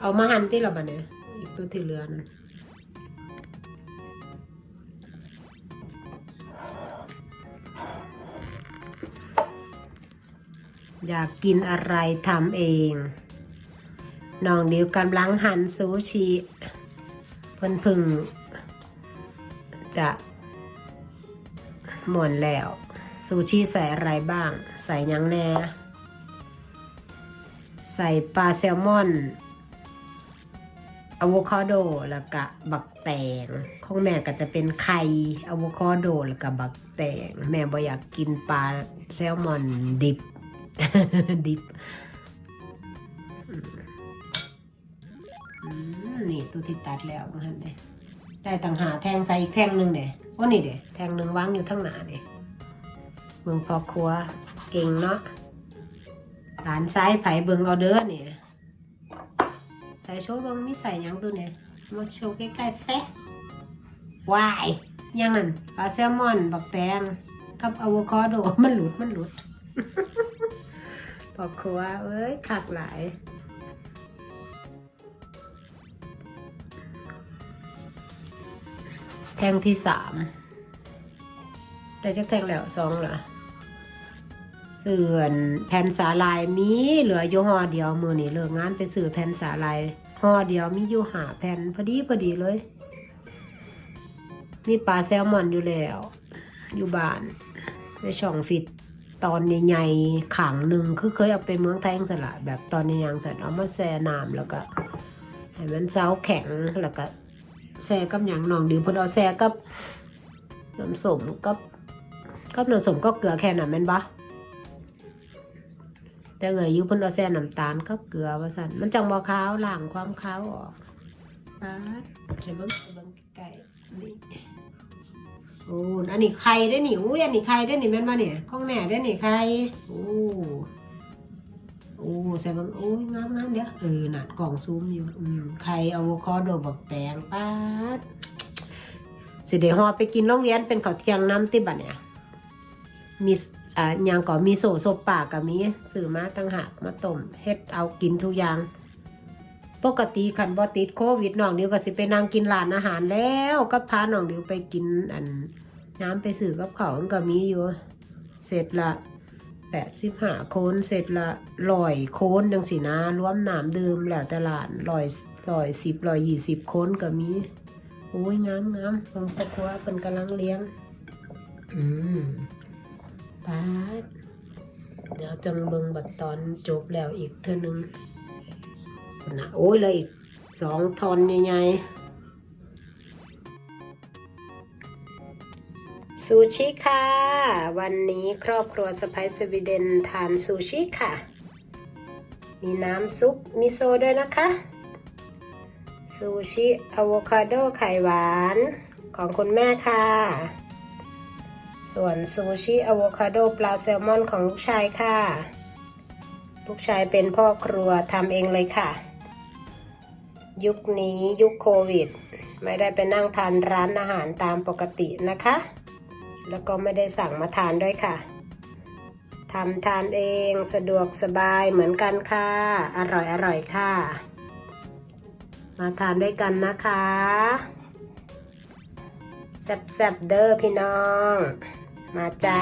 เอามาหั่นที่ละบัดเนี่ยอีกตัวที่เหลือนะอยากกินอะไรทำเอง น้องดิวกำลังหั่นซูชิเพิ่นพึ่งจะหมวนแล้ว ซูชิใส่อะไรบ้าง ใส่ยังแหน่ ใส่ปลาแซลมอน อะโวคาโดแล้วก็บักแตงของแม่ก็จะเป็นไข่อะโวคาโดแล้วก็บักแตงแม่บ่อยากกินปลาแซลมอนดิบ ดิบนี่ตัวที่ตัดแล้วนั่นเลยได้ต่างหาแทงใส่อีกแทงหนึ่งเด้ว่านี่เด้แทงหนึ่งวางอยู่ทั้งหน้าเด้เมืองพอครัวเก่งเนาะหลานซ้ายไผ่เบิงเอาเด้อเนี่ย ส่โชว์เบิงมีใส่หยังตัวเนี่ยมาโชว์ใกล้ๆแซะวายยังนั่นปลาแซลมอนบักแตงกับอะโวคาโดมันหลุดมันหลุดพอครัวเอ้ยขักหลายแทงที่สามได้จักแทงแล้วสองเหรอ เสื่อแผ่นสาลายมีเหลืออยู่ห่อเดียวมือนี่เลิกงานไปซื้อแผ่นสาลายห่อเดียวมีอยู่หาแผ่นพอดีพอดีเลย มีปลาแซลมอนอยู่แล้ว อยู่บ้านในช่องฟิตตอนใหญ่ๆขังหนึ่งคือเคยเอาไปเมืองไทยจังสละแบบตอนนี้ยังเสร็จเอามาแช่น้ำแล้วก็ให้มันเซาแข็งแล้วก็แช่กับอย่างนองดีเพอเอาแช่กับน้ำสมกับกับน้ำสมก็เกลือแค่นั้นแม่นปะ แต่เงยอยู่เพิ่นเอาแซ่น้ำตาลกับเกลือว่าสั่นมันจังบ่ขาวล้างความขาวออกปาดจะเบิ่งจะเบิ่งใกล้ๆนี่โอ้อันนี้ไข่ได้อนี่อุ้ยอันนี้ไข่ได้อนี่แม่นบ่เนี่ยของแม่ได้อนี่ไข่โอ้โอ้ใส่เบิ่งโอ้ยงามๆเด้อเออน่ะกล่องซูมอยู่อืมไข่อะโวคาโดบักแตงปาดสิได้ฮอไปกินโรงเรียนเป็นข้าวเที่ยงน้ำติบัดเนี่ยมี อ่าย่างก็มีโซโซปากกับมีซื้อมาตั้งหากมาต้มเฮ็ดเอากินทุกอย่าง ปกติคันบ่ติดโควิดน้องเดียวก็สิไปนั่งกินร้านอาหารแล้วก็พาน้องเดียวไปกินอันน้ำไปซื้อกับเขาก็มีอยู่ เสร็จละแปดสิบห้าโคนเสร็จละลอยโคนจังสินะรวมน้ำดื่มแล้วต่ร้านลอยลอยสิบลอยยี่สิบโคนก็มีโอ้ยงามงามเพิ่งพ่อครัวเป็นกำลังเลี้ยง อืม ปาดเดี๋ยวจังเบิงบัดตอนจบแล้วอีกเท่านึงนะโอ้ยเลยอีกสองทอนใหญ่ๆซูชิค่ะ วันนี้ครอบครัวสไปซ์สวีเดนทานซูชิค่ะ มีน้ำซุปมิโซด้วยนะคะ ซูชิอะโวคาโดไข่หวานของคุณแม่ค่ะ ส่วนซูชิอะโวคาโดปลาแซลมอนของลูกชายค่ะ ลูกชายเป็นพ่อครัวทำเองเลยค่ะ ยุคนี้ยุคโควิด ไม่ได้ไปนั่งทานร้านอาหารตามปกตินะคะ แล้วก็ไม่ได้สั่งมาทานด้วยค่ะทำทานเองสะดวกสบายเหมือนกันค่ะ อร่อยอร่อยค่ะ มาทานด้วยกันนะคะ แซ่บๆเด้อพี่น้อง มาจ้า